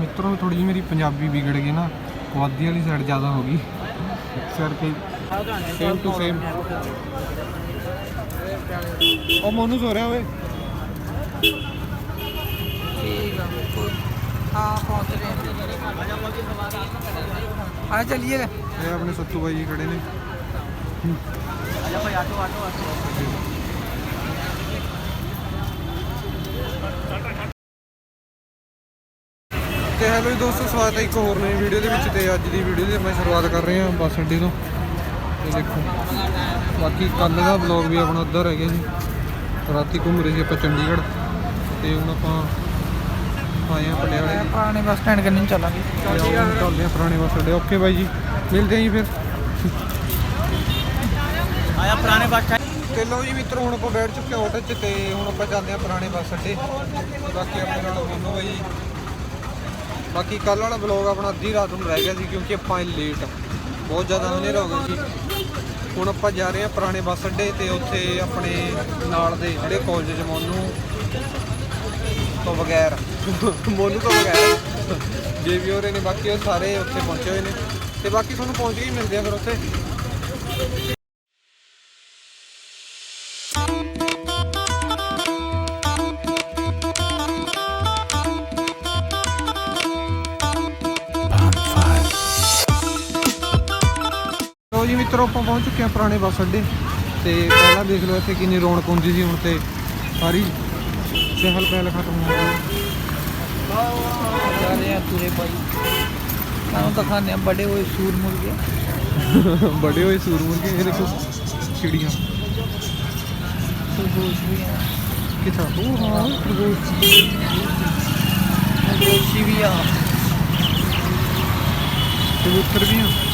ਮਿੱਤਰੋਂ ਥੋੜੀ ਜਿਹੀ ਮੇਰੀ ਪੰਜਾਬੀ ਵਿਗੜ ਗਈ ਨਾ ਪੁਆਧੀ ਵਾਲੀ ਸਾਈਡ ਜ਼ਿਆਦਾ ਹੋ ਗਈ। ਸਰ ਕੇ ਸੇਮ ਟੂ ਸੇਮ ਉਹ ਮੋਨੂ ਸੋ ਰਿਹਾ ਓਏ। ਆ ਪਹੁੰਚ ਰਹੇ ਆ ਚਲਿਏ। ਇਹ ਆਪਣੇ ਸੱਤੂ ਭਾਈ ਜੀ ਖੜੇ ਨੇ। ਆ ਜਾ ਭਾਈ ਆਟੋ ਆਟੋ ਆਟੋ ਤੇ ਹੈਲੋ ਜੀ ਦੋਸਤੋ ਸਵਾਗਤ ਹੈ ਇੱਕ ਹੋਰ ਨਵੀਂ ਵੀਡੀਓ ਦੇ ਵਿੱਚ ਤੇ ਅੱਜ ਦੀ ਵੀਡੀਓ ਦੀ ਮੈਂ ਸ਼ੁਰੂਆਤ ਕਰ ਰਹੇ ਹਾਂ ਬੱਸ ਅੱਡੇ ਤੋਂ। ਤੇ ਦੇਖੋ ਬਾਕੀ ਕੱਲ ਦਾ ਵਲੌਗ ਵੀ ਆਪਣਾ ਉੱਧਰ ਹੈਗਾ ਜੀ। ਰਾਤੀ ਘੁੰਮ ਰਹੇ ਸੀ ਆਪਾਂ ਚੰਡੀਗੜ੍ਹ ਤੇ ਹੁਣ ਆਪਾਂ ਆਏ ਆ ਪਟਿਆਲੇ ਪੁਰਾਣੇ ਬੱਸ ਸਟੈਂਡ ਕੰਨੀ ਚੱਲਾਂਗੇ? ਚੱਲਦੇ ਆ ਪੁਰਾਣੇ ਬੱਸ ਅੱਡੇ। ਓਕੇ ਬਾਈ ਜੀ ਮਿਲਦੇ ਆਂ ਜੀ ਫਿਰ। ਆਇਆ ਪੁਰਾਣੇ ਬੱਸ ਤੇ ਲੋ ਜੀ ਮਿੱਤਰ ਹੁਣ ਆਪਾਂ ਬੈਠ ਚੁੱਕੇ ਹਾਂ ਹੋਟਲ 'ਚ ਤੇ ਹੁਣ ਆਪਾਂ ਜਾਂਦੇ ਆ ਪੁਰਾਣੇ ਬੱਸ ਅੱਡੇ। ਬਾਕੀ ਆਪਣੇ ਨਾਲ ਬੋਲੋ ਬਾਈ ਬਾਕੀ ਕੱਲ ਵਾਲਾ ਬਲੌਗ ਆਪਣਾ ਅੱਧੀ ਰਾਤ ਨੂੰ ਰਹਿ ਗਿਆ ਸੀ ਕਿਉਂਕਿ ਆਪਾਂ ਲੇਟ ਬਹੁਤ ਜ਼ਿਆਦਾ ਹਨੇਰਾ ਹੋ ਗਿਆ ਸੀ। ਹੁਣ ਆਪਾਂ ਜਾ ਰਹੇ ਹਾਂ ਪੁਰਾਣੇ ਬੱਸ ਅੱਡੇ ਤੇ ਉੱਥੇ ਆਪਣੇ ਨਾਲ ਦੇ ਜਿਹੜੇ ਕਾਲਜ ਚ ਮੋਨੂ ਤੋਂ ਬਗੈਰ। ਮੋਨੂ ਤੋਂ ਬਗੈਰ। ਜੇ ਵੀ ਹੋਰੇ ਨੇ ਬਾਕੀ ਉਹ ਸਾਰੇ ਉੱਥੇ ਪਹੁੰਚੇ ਹੋਏ ਨੇ। ਤੇ ਬਾਕੀ ਤੁਹਾਨੂੰ ਪਹੁੰਚ ਕੇ ਹੀ ਮਿਲਦੇ ਆ ਫਿਰ ਉੱਥੇ। ਮਿੱਤਰੋ ਆਪਾਂ ਪਹੁੰਚ ਚੁੱਕੇ ਹਾਂ ਪੁਰਾਣੇ ਬੱਸ ਅੱਡੇ ਤੇ ਪਹਿਲਾਂ ਦੇਖ ਲਓ ਇੱਥੇ ਕਿੰਨੀ ਰੌਣਕ ਹੁੰਦੀ ਸੀ ਹੁਣ ਤੇ ਸਾਰੀ ਸਹਿਲ ਪਹਿਲ ਖਤਮ ਹੋ ਗਈ। ਸਾਰੇ ਆ ਤੁਰੇ ਭਾਈ। ਸਾਨੂੰ ਤਾਂ ਖਾਣੇ ਆ ਬੜੇ ਹੋਏ ਸੂਰ ਮੁਰਗੇ। ਬੜੇ ਹੋਏ ਸੂਰ ਮੁਰਗੇ ਇਹ ਦੇਖੋ ਚਿੜੀਆਂ। ਖਰਗੋਸ਼ ਵੀ ਆ। ਕਿਥਾ? ਉਹ ਹਾਂ ਖਰਗੋਸ਼ ਖਰਗੋਸ਼ ਵੀ ਆ। ਕਬੂਤਰ ਵੀ ਆ।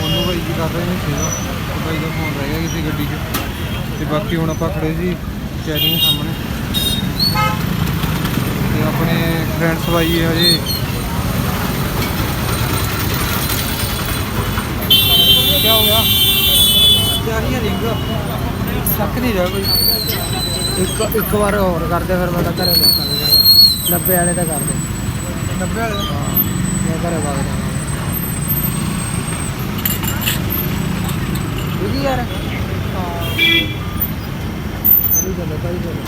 ਮੋਨੂ ਬਾਈ ਜੀ ਕਰ ਰਹੇ ਨੇ ਸੇਵਾ। ਤੇ ਬਾਈ ਦਾ ਫੋਨ ਰਹਿ ਗਿਆ ਕਿਸੇ ਗੱਡੀ 'ਚ। ਤੇ ਬਾਕੀ ਹੁਣ ਆਪਾਂ ਖੜੇ ਸੀ ਚੈਕਿੰਗ ਸਾਹਮਣੇ। ਤੇ ਆਪਣੇ ਫਰੈਂਡਸ ਬਾਈ ਹਜੇ। ਕੀ ਹੋ ਗਿਆ? ਜਾਨੀ ਰਿੰਗ ਸ਼ੱਕ ਨਹੀਂ ਰਿਹਾ ਕੋਈ। ਇੱਕ ਇੱਕ ਵਾਰ ਹੋਰ ਕਰਦੇ ਫਿਰ ਮੈਂ ਤਾਂ ਘਰੇ ਕਰ 90 ਵਾਲੇ ਤਾਂ ਕਰਦੇ। 90 ਵਾਲੇ? ਹਾਂ ਮੈਂ ਘਰੇ ਵਗ ਜਾਣਾ ਜੀ ਯਾਰ ਅਰੇ ਚਲੋ ਭਾਈ ਚਲੋ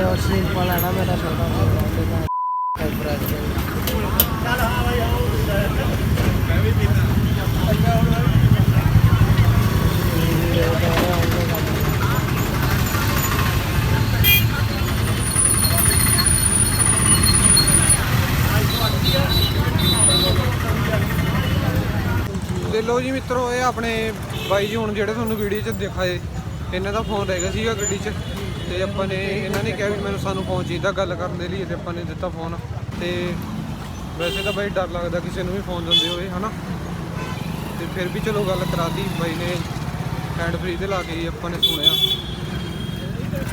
ਉਹ ਸਿੰਪਲ ਹੈ ਨਾ ਮੇਰਾ ਛੋਟਾ ਮੁੰਡਾ ਉਹਦੇ ਦਾ ਤੇ ਜੀ ਮਿੱਤਰੋ, ਇਹ ਆਪਣੇ ਬਾਈ ਜੀ ਹੁਣ ਜਿਹੜੇ ਤੁਹਾਨੂੰ ਵੀਡੀਓ 'ਚ ਦਿਖਾਏ, ਇਹਨਾਂ ਦਾ ਫੋਨ ਰਹਿ ਗਿਆ ਸੀਗਾ ਗੱਡੀ 'ਚ ਤੇ ਆਪਾਂ ਨੇ ਇਹਨਾਂ ਨੇ ਕਿਹਾ ਵੀ ਮੈਨੂੰ ਸਾਨੂੰ ਫੋਨ ਚਾਹੀਦਾ ਗੱਲ ਕਰਨ ਦੇ ਲਈ ਤੇ ਆਪਾਂ ਨੇ ਦਿੱਤਾ ਫੋਨ ਤੇ ਵੈਸੇ ਤਾਂ ਬਾਈ ਡਰ ਲੱਗਦਾ ਕਿਸੇ ਨੂੰ ਵੀ ਫੋਨ ਦਿੰਦੇ ਹੋਏ, ਹਨਾ? ਤੇ ਫਿਰ ਵੀ ਚਲੋ ਗੱਲ ਕਰਾਤੀ, ਬਾਈ ਨੇ ਹੈਂਡ ਫ੍ਰੀ ਤੇ ਲਾ ਕੇ ਆਪਾਂ ਨੇ ਸੁਣਿਆ।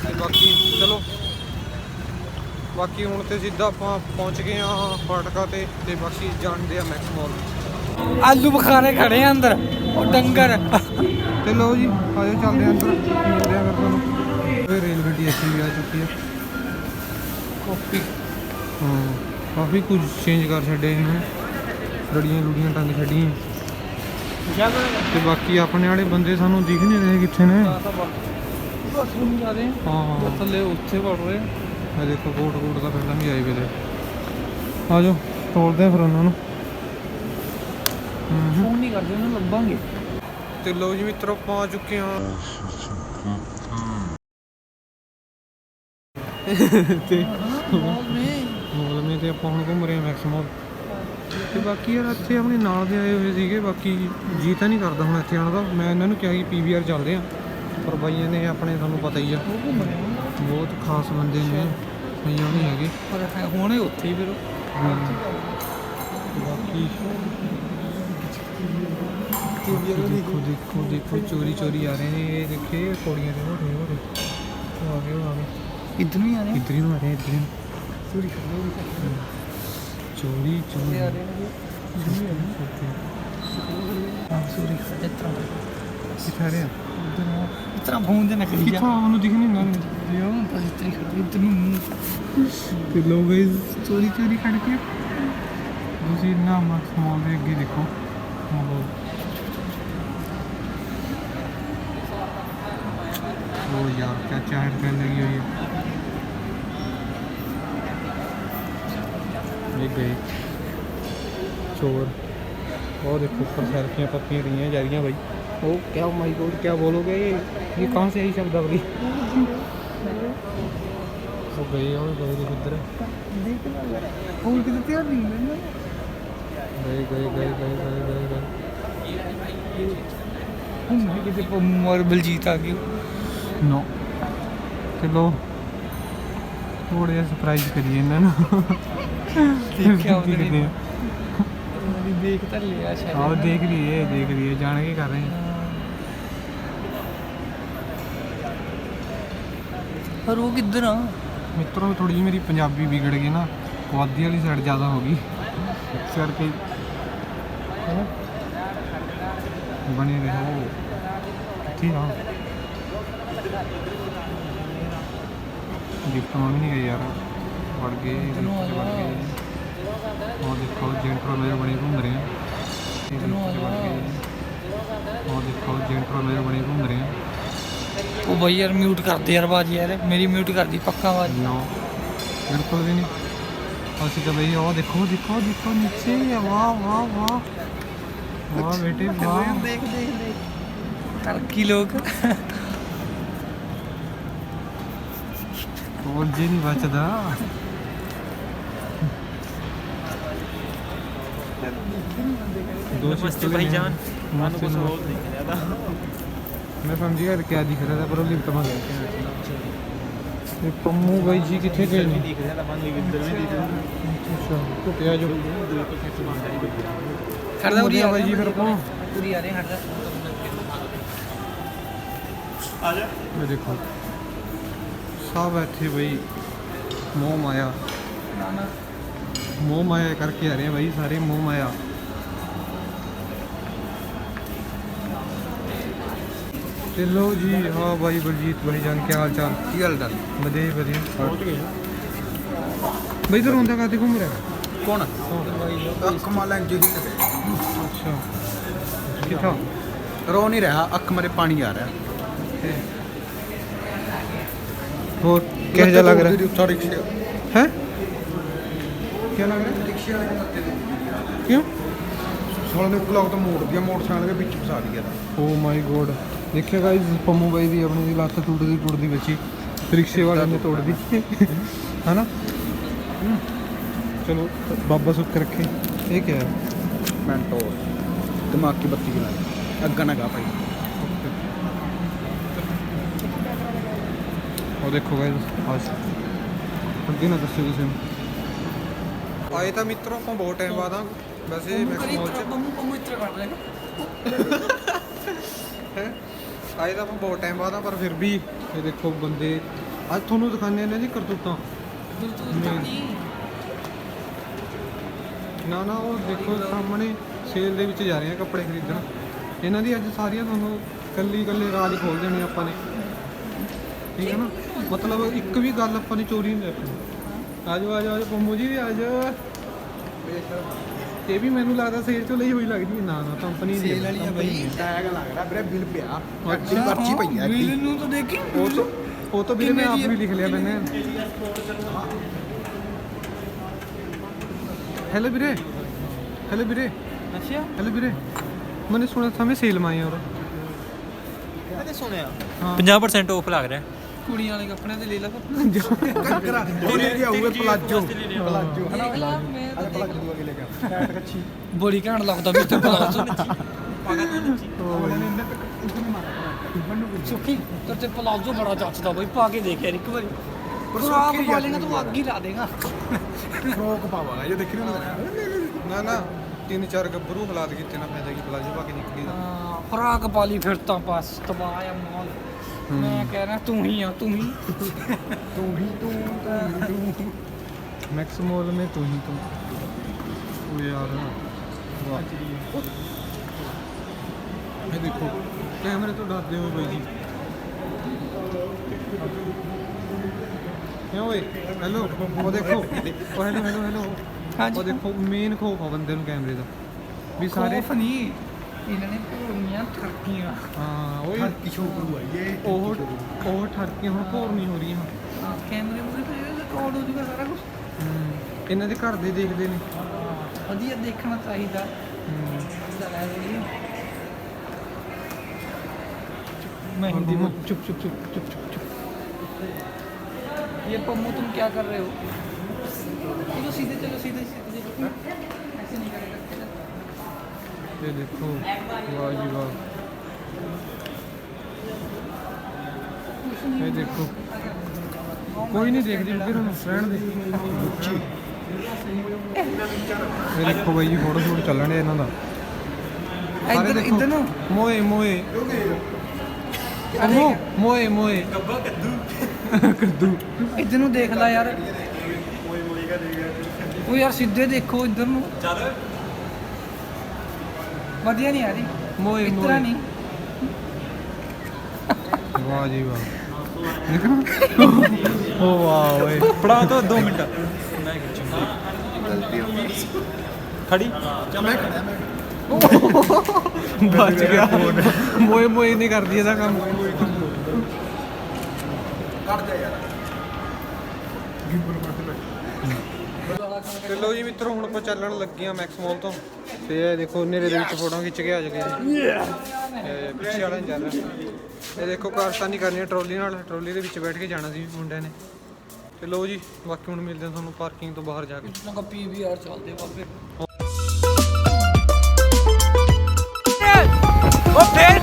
ਤੇ ਬਾਕੀ ਚਲੋ, ਬਾਕੀ ਹੁਣ ਤੇ ਸਿੱਧਾ ਆਪਾਂ ਪਹੁੰਚ ਗਏ ਆ ਫਾਟਕਾ ਤੇ ਤੇ ਬਾਕੀ ਜਾਣਦੇ ਆ ਮੈਕਸ ਮਾਲ ਆਲੂ ਬਖਾਰੇ ਖੜੇ ਆ ਅੰਦਰ। ਉਹ ਡੰਗਰ। ਤੇ ਲਓ ਜੀ ਆਜੋ ਚੱਲਦੇ ਆਂ ਅੰਦਰ। ਮਿਲਦੇ ਆਂ ਫਿਰ ਤੁਹਾਨੂੰ। ਇਹ ਰੇਲ ਗੱਡੀ ਇੱਥੇ ਵੀ ਆ ਚੁੱਕੀ ਹੈ ਕਾਪੀ। ਹਾਂ ਕਾਫੀ ਕੁਝ ਚੇਂਜ ਕਰ ਛੱਡੇ ਇਹਨਾਂ। ਨੇ ਲੜੀਆਂ ਲੁੜੀਆਂ ਟੰਗ ਛੱਡੀਆਂ। ਤੇ ਬਾਕੀ ਆਪਣੇ ਵਾਲੇ ਬੰਦੇ ਸਾਨੂੰ ਦਿਖ ਨਹੀਂ ਰਹੇ ਕਿੱਥੇ ਨੇ। ਬਸ। ਨੂੰ ਜਾ ਰਹੇ ਹਾਂ ਆ। ਹਾਂ। ਥੱਲੇ ਉੱਥੇ ਵੜ ਰਹੇ ਆ। ਇਹ ਦੇਖੋ ਕੋਟ ਕੋਟ ਦਾ ਪਹਿਲਾਂ ਵੀ ਆਏ ਵੇਲੇ ਆਜੋ ਤੋਲਦੇ ਆਂ ਫਿਰ ਉਹਨਾਂ ਨੂੰ। ਫੋਨ ਨਹੀਂ ਕਰਦੇ ਉਹਨੂੰ ਲੱਭਾਂਗੇ। ਤੇ ਲਓ ਜੀ ਮਿੱਤਰੋ ਪਹੁੰਚ ਚੁੱਕੇ ਹਾਂ। ਤੇ ਮਾਲ ਮੇ ਤੇ ਆਪਾਂ ਹੁਣ ਘੁੰਮ ਰਹੇ ਹਾਂ ਮੈਕਸ ਮਾਲ ਤੇ ਬਾਕੀ ਯਾਰ ਇੱਥੇ ਆਪਣੇ ਨਾਲ ਦੇ ਆਏ ਹੋਏ ਸੀਗੇ ਬਾਕੀ ਜੀ ਤਾਂ ਨਹੀਂ ਕਰਦਾ ਹੁਣ ਇੱਥੇ ਆਉਣ ਦਾ। ਮੈਂ ਇਹਨਾਂ ਨੂੰ ਕਿਹਾ ਕਿ ਪੀਵੀਆਰ ਚੱਲਦੇ ਆ ਪਰ ਬਾਈਆਂ ਨੇ ਆਪਣੇ ਤੁਹਾਨੂੰ ਪਤਾ ਹੀ ਆ। ਬਹੁਤ ਖਾਸ ਬੰਦੇ ਨੇ ਨਹੀਂ ਹੈਗੇ। ਪਰ ਹੁਣੇ ਉੱਥੇ ਹੀ ਫਿਰ ਬਾਕੀ ਦੇਖੋ ਦੇਖੋ ਦੇਖੋ ਚੋਰੀ ਚੋਰੀ ਆ ਰਹੇ ਨੇ ਇਹ ਦੇਖੇ ਕੋੜੀਆਂ ਦੇ ਹੋ ਰਹੇ ਹੋ ਰਹੇ ਉਹ ਆ ਗਏ ਉਹ ਆ ਗਏ। ਇੱਧਰ ਨੂੰ ਹੀ ਆ ਰਹੇ? ਇੱਧਰ ਹੀ ਨੂੰ ਆ ਰਹੇ ਇੱਧਰ ਹੀ ਨੂੰ। ਚੋਰੀ ਚੋਰੀ ਚੋਰੀ। ਆ ਰਹੇ ਨੇ ਹਾਂ ਸੋਰੀ ਇੱਧਰ ਕਿੱਥੇ ਆ ਰਹੇ ਆ? ਇਤਨਾ ਫੋਨ ਤੇ ਨਕਲੀ ਜਾ ਕਿੱਥੋਂ? ਉਹਨੂੰ ਦਿਖ ਨਹੀਂ ਨਾ ਯੋ ਬਸ ਇੱਧਰ ਹੀ ਖੜੀ ਇੱਧਰ ਨੂੰ ਤੇ ਲੋਕ ਗਾਇਸ ਚੋਰੀ ਚੋਰੀ ਖੜ ਕੇ ਤੁਸੀਂ ਨਾ ਮਤ ਮਾਲ ਦੇ ਅੱਗੇ ਦੇਖੋ। वो। यार क्या करने लगी हुई है चोर। और एक ऊपर सेल्फियाँ पकड़ी रही हैं जा रही हैं भाई। ओ क्या माई गोड क्या बोलोगे ये? ये कहाँ से आई शब्द अगली वो गई और गई किधर है। गए गए गए गए गए गए गए ਹੁਣ ਵੀ ਕਿਤੇ ਪੰਮੂ ਔਰ ਬਲਜੀਤ ਆ ਗਏ नो चलो थोड़ा जिहा सरप्राइज करिए इन्हां ਨੂੰ ਦੇਖਿਆ ਉਹਦੇ देखते ਨੇ हैं ਦੇਖ ਤਾਂ ਲਿਆ ਸ਼ਾਇਦ आओ देख लिए देख लिए जान के कर रहे हैं ਪਰ ਉਹ ਕਿੱਧਰ ਆ ਮਿੱਤਰੋ ਥੋੜੀ ਜਿਹੀ ਮੇਰੀ ਪੰਜਾਬੀ ਵਿਗੜ ਗਈ ਨਾ ਪੁਆਧੀ ਵਾਲੀ ਸਾਈਡ ਜ਼ਿਆਦਾ ਹੋ ਗਈ ਇਸ ਕਰਕੇ ਹੈਂ? ਬਣੇ ਰਹੋ। ਠੀਕ ਆ। ਗਿਫਟ ਮੰਗ ਨਹੀਂ ਗਏ ਯਾਰ ਵੜ ਗਏ ਵੜ ਗਏ। ਉਹ ਦੇਖੋ ਜੈਂਟਰ ਮੇਰੇ ਬਣੇ ਘੁੰਮ ਰਹੇ ਆ। ਵੜ ਗਏ। ਉਹ ਦੇਖੋ ਜੈਂਟਰ ਮੇਰੇ ਬਣੇ ਘੁੰਮ ਰਹੇ ਆ। ਉਹ ਬਈ ਯਾਰ ਮਿਊਟ ਕਰ ਦੇ ਯਾਰ ਬਾਜੀ ਯਾਰ। ਮੇਰੀ ਮਿਊਟ ਕਰਦੀ ਪੱਕਾ ਬਾਜੀ। ਨੋ। ਬਿਲਕੁਲ ਵੀ ਨਹੀਂ। ਅਸੀਂ ਤਾਂ ਬਈ ਉਹ ਦੇਖੋ ਦੇਖੋ ਦੇਖੋ ਨੀਚੇ ਵਾਹ ਵਾਹ ਵਾਹ ਵਾਹ ਬੇਟੇ ਵਾਹ ਦੇਖ ਦੇਖ ਦੇਖ ਤਰੱਕੀ ਲੋਕ ਹੋਰ ਜੇ ਨਹੀਂ ਬਚਦਾ ਦੋ नमस्ते भाईजान मानो कुछ नमस्ते और दिख रहा था ਮੈਂ ਸਮਝ ਗਿਆ ਕਿਆ ਦਿਖ ਰਿਹਾ था पर ਉਹ ਲਿਫਟ ਮੰਗ ਤੇ ये पम्मू भाई जी कितने गए अच्छा तो जो रही है भाई जी फिर कौन? पूरी आ रहे हैं आ जा देखो सब बैठे भाई मोह माया। मोह माया करके आ रहे हैं भाई सारे मोह माया। ਤੇ ਲੋ ਜੀ ਹਾਂ ਭਾਈ ਬਲਜੀਤ ਭਾਈ ਜਾਨ ਕੀ ਹਾਲ ਚਾਲ? ਕੀ ਹਾਲ ਚਾਲ ਵਧੀਆ ਵਧੀਆ। ਪਹੁੰਚ ਗਏ। ਬਈ ਤੂੰ ਰੋਂਦਾ ਕਾਤੇ ਘੁੰਮ ਰਿਹਾ? ਕੌਣ? ਅੱਖ ਮਾਲਾ ਜਿਹੜੀ ਅੱਛਾ। ਕਿੱਥਾ? ਰੋ ਨਹੀਂ ਰਿਹਾ ਅੱਖ ਮਰੇ ਪਾਣੀ ਆ ਰਿਹਾ। ਹੋਰ ਕਿਹੋ ਜਿਹਾ ਲੱਗ ਰਿਹਾ? ਉੱਥਾ ਰਿਕਸ਼ੇ। ਹੈ? ਕੀ ਲੱਗ ਰਿਹਾ? ਰਿਕਸ਼ੇ ਵਾਲੇ ਦੇ ਪੱਤੇ ਕਿਉਂ? ਸਾਲੇ ਨੇ ਬਲੌਕ ਤੋਂ ਮੋੜ ਦਿਆ ਮੋਟਰਸਾਈਕਲ ਦੇ ਵਿੱਚ ਫਸਾ ਲਿਆ ਓ ਮਾਈ ਗੋਡ ਦੇਖਿਆ ਗਾਇਸ ਪੰਮੂ ਬਾਈ ਦੀ ਆਪਣੀ ਦੀ ਲੱਤ ਟੁੱਟਦੀ ਟੁੱਟਦੀ ਬੱਚੀ ਰਿਕਸ਼ੇ ਵਾਲੇ ਨੇ ਤੋੜ ਦਿੱਤੀ ਹਨਾ? ਚਲੋ ਬਾਬਾ ਸੁੱਖ ਰੱਖੇ। ਇਹ ਕੀ ਹੈ? ਮੈਂਟੋ ਦਿਮਾਗ ਕੀ ਬੱਤੀ ਜਲਾ ਅੱਗਾ ਨਾ ਗਾ ਭਾਈ। ਉਹ ਦੇਖੋ ਗਾਇਸ ਆਸ਼ ਅੱਗੇ ਨਾ ਦੱਸਿਓ ਕਿਸੇ ਨੂੰ ਆਏ ਤਾਂ ਮਿੱਤਰੋ ਆਪਾਂ ਬਹੁਤ ਟਾਈਮ ਬਾਅਦ ਆ। ਵੈਸੇ ਮੈਕਸ ਚ ਪੰਮੂ ਪੰਮੂ ਇੱਧਰ ਕਰ ਲੈ ਹੈ? ਆਏ ਤਾਂ ਆਪਾਂ ਬਹੁਤ ਟਾਈਮ ਬਾਅਦ ਆ ਪਰ ਫਿਰ ਵੀ ਇਹ ਦੇਖੋ ਬੰਦੇ ਅੱਜ ਤੁਹਾਨੂੰ ਦਿਖਾਉਂਦੇ ਨੇ ਜੀ ਕਰਤੂਤਾਂ। ਨਾ ਨਾ ਉਹ ਦੇਖੋ ਸਾਹਮਣੇ ਸੇਲ ਦੇ ਵਿੱਚ ਜਾ ਰਹੇ ਆ ਕੱਪੜੇ ਖਰੀਦਣ। ਇਹਨਾਂ ਦੀ ਅੱਜ ਸਾਰੀਆਂ ਤੁਹਾਨੂੰ ਕੱਲੀ ਕੱਲੇ ਰਾਜ ਖੋਲ ਦੇਣੇ ਆਪਾਂ ਨੇ। ਠੀਕ ਹੈ ਨਾ? ਮਤਲਬ ਇੱਕ ਵੀ ਗੱਲ ਆਪਾਂ ਨੇ ਚੋਰੀ ਨਹੀਂ ਰੱਖਣੀ। ਆਜੋ ਆਜੋ ਆਜੋ ਪੰਮੂ ਜੀ ਵੀ ਆਜੋ ਇਹ ਵੀ ਮੈਨੂੰ ਲੱਗਦਾ ਸੇਲ ਚੋਂ ਲਈ ਹੋਈ ਲੱਗਦੀ ਨਾ ਨਾ ਕੰਪਨੀ ਦੀ ਸੇਲ ਵਾਲੀ ਬਈ। ਟੈਗ ਲੱਗ ਰਿਹਾ ਵੀਰੇ ਬਿੱਲ ਪਿਆ। ਅੱਛੀ। ਪਰਚੀ ਪਈ ਹੈ ਬਿੱਲ ਨੂੰ ਤਾਂ ਦੇਖੀ। ਉਹ ਉਹ ਤੋਂ ਵੀਰੇ ਮੈਂ ਆਪ ਲਿਖ ਲਿਆ ਮੈਨੇ। ਹੈਲੋ ਵੀਰੇ। ਹੈਲੋ ਵੀਰੇ। ਅੱਛਾ। ਹੈਲੋ ਵੀਰੇ। ਮੈਨੇ ਸੁਣਿਆ ਸਮੇਂ ਸੇਲ ਮਾਈ ਔਰ ਕਦੇ ਸੁਣਿਆ। 50% ਆਫ ਲੱਗ ਰਿਹਾ। ਕੁੜੀਆਂ ਵਾਲੇ ਕੱਪੜਿਆਂ ਤੇ ਲੈ ਲਾ ਤੇਰੇ ਕੀ ਆਊਗਾ ਪਲਾਜੋ ਪਲਾਜੋ ਦੇਖ ਲਾ ਮੈਂ ਤਾਂ ਦੇਖ ਪਲਾਜੋ ਅਗੇ ਲੈ। ਕੇ ਟੈਟ ਕੱਚੀ। ਬੜੀ ਘੈਂਟ ਲੱਗਦਾ ਵੀ ਤੇ ਪਲਾਜ਼ੋ ਉਹਨੇ ਇੰਨੇ ਤੱਕ ਇਸ ਨੂੰ ਮਾਰਾ ਬੰਨੂ ਸੁੱਖੀ ਤੇ ਤੇ ਪਲਾਜ਼ੋ ਬੜਾ ਜੱਚਦਾ ਬਈ ਪਾ ਕੇ ਦੇਖ ਯਾਰ ਇੱਕ ਵਾਰੀ। ਫਰਾਕ ਪਾ ਲੈਣਾ ਤੂੰ ਅੱਗ ਹੀ ਲਾ ਦੇਗਾ। ਫਰੋਕ ਪਾਵਾਂਗਾ। ਜੇ ਦੇਖੀ ਨਾ ਨਾ ਨਾ। ਤਿੰਨ ਚਾਰ ਗੱਭਰੂ ਹਾਲਾਤ ਕੀਤੇ ਨਾ ਫਾਇਦਾ ਕੀ ਪਲਾਜੋ ਪਾ ਕੇ ਨਿਕਲੀ ਦਾ ਹਾਂ, ਫਰਾਕ ਪਾ ਲਈ ਫਿਰ ਤਾਂ ਬਸ ਤਬਾਹ ਆ ਮਾਲ। ਮੈਂ ਕਹਿਣਾ ਤੂੰ ਹੀ ਆ ਤੂੰ ਹੀ। ਤੂੰ ਹੀ ਤੂੰ ਮੈਕਸ ਮੋਲ ਮੇ ਤੂੰ ਹੀ ਤੂੰ। ਉਹ ਯਾਰ ਵਾਹ। ਦੇਖੋ ਕੈਮਰੇ ਤੋਂ ਡਰਦੇ ਹੋ ਬਾਈ ਜੀ। ਕਿਉਂ ਓਏ? ਹੈਲੋ ਉਹ ਦੇਖੋ। ਉਹ ਹੈਲੋ ਹੈਲੋ ਹੈਲੋ ਹਾਂਜੀ। ਉਹ ਦੇਖੋ ਮੇਨ ਖੋਫ ਆ ਬੰਦੇ ਨੂੰ ਕੈਮਰੇ ਦਾ। ਵੀ ਸਾਰੇ ਫਨੀ ਇਹਨਾਂ ਨੇ ਭੂਮੀਆਂ ਠਰਕੀਆਂ ਹਾਂ ਓਏ ਹਰ ਕੀ ਛੋਕਰੂ ਆ ਇਹ ਉਹ ਉਹ ਠਰਕੀਆਂ ਹੁਣ ਭੋਰ ਨਹੀਂ ਹੋ ਰਹੀਆਂ ਕੈਮਰੇ ਮੂਰੇ ਤੇ ਰਿਕਾਰਡ ਹੋ ਜੂਗਾ ਸਾਰਾ ਕੁਝ ਹਮ, ਇਹਨਾਂ ਦੇ ਘਰ ਦੇ ਦੇਖਦੇ ਨੇ ਵਧੀਆ ਦੇਖਣਾ ਚਾਹੀਦਾ ਹਮ, ਲੈ ਜੀ मैं हिंदी में चुप चुप चुप चुप चुप चुप ये पम्मू तुम क्या कर रहे हो चलो सीधे चलो सीधे सीधे ਇਹ ਦੇਖੋ ਵਾਹ ਜੀ ਵਾਹ। ਇਹ ਦੇਖੋ ਕੋਈ ਨਹੀਂ ਦੇਖਦੀ ਫਿਰ ਉਹਨੂੰ ਰਹਿਣ ਦੇ। ਇਹ ਦੇਖੋ ਬਾਈ ਜੀ ਫੋਟੋ ਸ਼ੂਟ ਚੱਲਣ ਦੇ ਇਹਨਾਂ ਦਾ। ਇੱਧਰ ਇੱਧਰ ਨੂੰ। ਮੋਏ ਮੋਏ। ਅਮੋ ਮੋਏ ਮੋਏ। ਗੱਬਾ ਕੱਦੂ। ਕੱਦੂ ਇੱਧਰ ਨੂੰ ਦੇਖ ਲੈ ਯਾਰ। ਉਹ ਯਾਰ ਸਿੱਧੇ ਦੇਖੋ ਇੱਧਰ ਨੂੰ। ਚੱਲ ਵਧੀਆ ਨਹੀਂ ਆ ਰਹੀ ਮੋਏ ਇਸ ਤਰ੍ਹਾਂ ਨਹੀਂ। ਵਾਹ ਜੀ ਵਾਹ। ਓ ਵਾਹ ਓਏ। ਫੜਾ ਦੋ 2 ਮਿੰਟ। ਮੈਂ ਖੜੀ। ਚਾ ਮੈਂ ਖੜਾ ਮੈਂ ਬਚ ਗਿਆ। ਮੋਏ ਮੋਏ ਨਹੀਂ ਕਰਦੀ ਇਹਦਾ ਕੰਮ। ਚਲੋ ਜੀ ਮਿੱਤਰੋ ਹੁਣ ਆਪਾਂ ਚੱਲਣ ਲੱਗੇ ਆ ਮੈਕਸ ਮਾਲ ਤੋਂ। ਤੇ ਇਹ ਦੇਖੋ ਨੇਰੇ ਦੇ ਵਿੱਚ ਫੋਟੋ ਖਿੱਚ ਕੇ ਆ ਜਗੇ। ਇਹ ਪਿੱਛੇ ਵਾਲਾ ਨਹੀਂ ਚੱਲ ਰਿਹਾ ਇਹ ਦੇਖੋ ਕਾਰਸਤਾਨੀ ਕਰਨੀ ਹੈ ਟਰੋਲੀ ਨਾਲ। ਟਰੋਲੀ ਦੇ ਵਿੱਚ ਬੈਠ ਕੇ ਜਾਣਾ ਸੀ ਮੁੰਡਿਆਂ ਨੇ। ਤੇ ਲੋ ਜੀ ਬਾਕੀ ਹੁਣ ਮਿਲਦੇ ਹਾਂ ਤੁਹਾਨੂੰ ਪਾਰਕਿੰਗ ਤੋਂ ਬਾਹਰ ਜਾ ਕੇ। ਲਗਾ ਪੀਵੀਆਰ ਚੱਲਦੇ ਬਾਬੇ। ਉਹ ਫੇਰ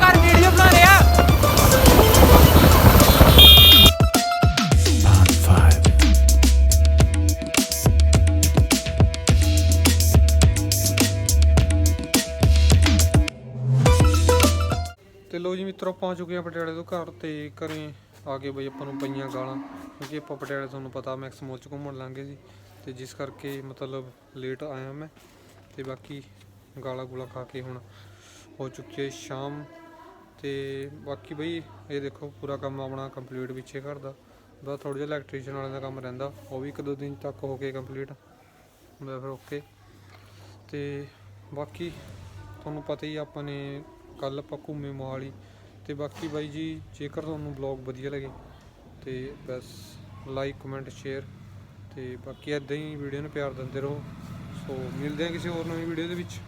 ਮਿੱਤਰੋ ਪਹੁੰਚ ਚੁੱਕੇ ਆ ਪਟਿਆਲੇ ਤੋਂ ਘਰ ਤੇ ਘਰੇ ਆ ਕੇ ਬਈ ਆਪਾਂ ਨੂੰ ਪਈਆਂ ਗਾਲਾਂ, ਕਿਉਂਕਿ ਆਪਾਂ ਪਟਿਆਲੇ ਤੁਹਾਨੂੰ ਪਤਾ ਮੈਕਸ ਮਾਲ ਚ ਘੁੰਮਣ ਲਾਂਗੇ ਸੀ ਤੇ ਜਿਸ ਕਰਕੇ ਮਤਲਬ ਲੇਟ ਆਇਆ ਮੈਂ ਤੇ ਬਾਕੀ ਗਾਲਾਂ ਗੁਲਾ ਖਾ ਕੇ ਹੁਣ ਹੋ ਚੁੱਕੀ ਹੈ ਸ਼ਾਮ ਤੇ ਬਾਕੀ ਬਈ ਇਹ ਦੇਖੋ ਪੂਰਾ ਕੰਮ ਆਪਣਾ ਕੰਪਲੀਟ ਪਿੱਛੇ ਘਰ ਦਾ, ਬਸ ਥੋੜਾ ਜਿਹਾ ਇਲੈਕਟ੍ਰੀਸ਼ੀਅਨ ਵਾਲਿਆਂ ਦਾ ਕੰਮ ਰਹਿੰਦਾ, ਉਹ ਵੀ ਇੱਕ ਦੋ ਦਿਨ ਤੱਕ ਹੋ ਕੇ ਕੰਪਲੀਟ ਮੈਂ ਫਿਰ ਓਕੇ ਤੇ ਬਾਕੀ ਤੁਹਾਨੂੰ ਪਤਾ ਹੀ ਆਪਾਂ ਨੇ ਕੱਲ ਆਪਾਂ ਘੁੰਮੇ ਮੋਹਾਲੀ ਤੇ ਬਾਕੀ ਬਾਈ ਜੀ, ਜੇਕਰ ਤੁਹਾਨੂੰ ਬਲੌਗ ਵਧੀਆ ਲੱਗੇ ਤੇ ਬਸ ਲਾਈਕ ਕਮੈਂਟ ਸ਼ੇਅਰ ਤੇ ਬਾਕੀ ਇਦਾਂ ਹੀ ਵੀਡੀਓ ਨੂੰ ਪਿਆਰ ਦਿੰਦੇ ਰਹੋ। ਸੋ ਮਿਲਦੇ ਹਾਂ ਕਿਸੇ ਹੋਰ ਨਵੀਂ ਵੀਡੀਓ ਦੇ ਵਿੱਚ।